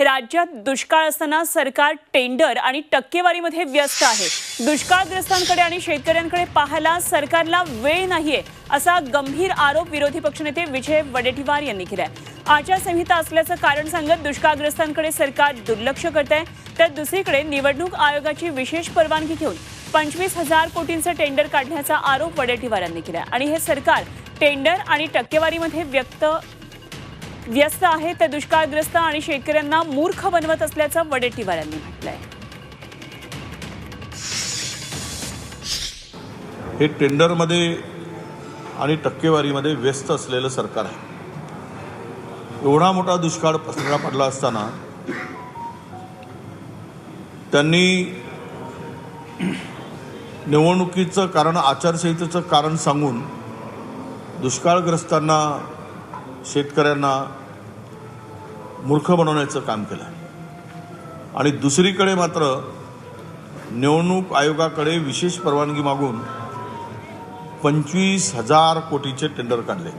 राज्यात दुष्काळ असताना सरकार टेंडर आणि टक्केवारीमध्ये व्यस्त आहे. दुष्काळग्रस्तांकडे आणि शेतकऱ्यांकडे पाहायला सरकारला वेळ नाहीये असा गंभीर आरोप विरोधी पक्षनेते विजय वडेट्टीवार यांनी केलाय. आचारसंहिता असल्याचं कारण सांगत दुष्काळग्रस्तांकडे सरकार दुर्लक्ष करत आहे तर दुसरीकडे निवडणूक आयोगाची विशेष परवानगी घेऊन पंचवीस हजार कोटींचं टेंडर काढण्याचा आरोप वडेट्टीवार यांनी केला आणि हे सरकार टेंडर आणि टक्केवारीमध्ये व्यक्त व्यस्त आहे त्या दुष्काळग्रस्त आणि शेतकऱ्यांना मूर्ख बनवत असल्याचं वडेट्टीवार यांनी म्हटलंय. हे टेंडरमध्ये आणि टक्केवारीमध्ये व्यस्त असलेलं सरकार आहे. एवढा मोठा दुष्काळ पसरला पडला असताना त्यांनी निवडणुकीचं कारण आचारसंहितेचं कारण सांगून दुष्काळग्रस्तांना शेतकऱ्यांना मूर्ख बनवण्याचं काम केलं आहे. आणि दुसरीकडे मात्र निवडणूक आयोगाकडे विशेष परवानगी मागून पंचवीस हजार कोटीचे टेंडर काढले.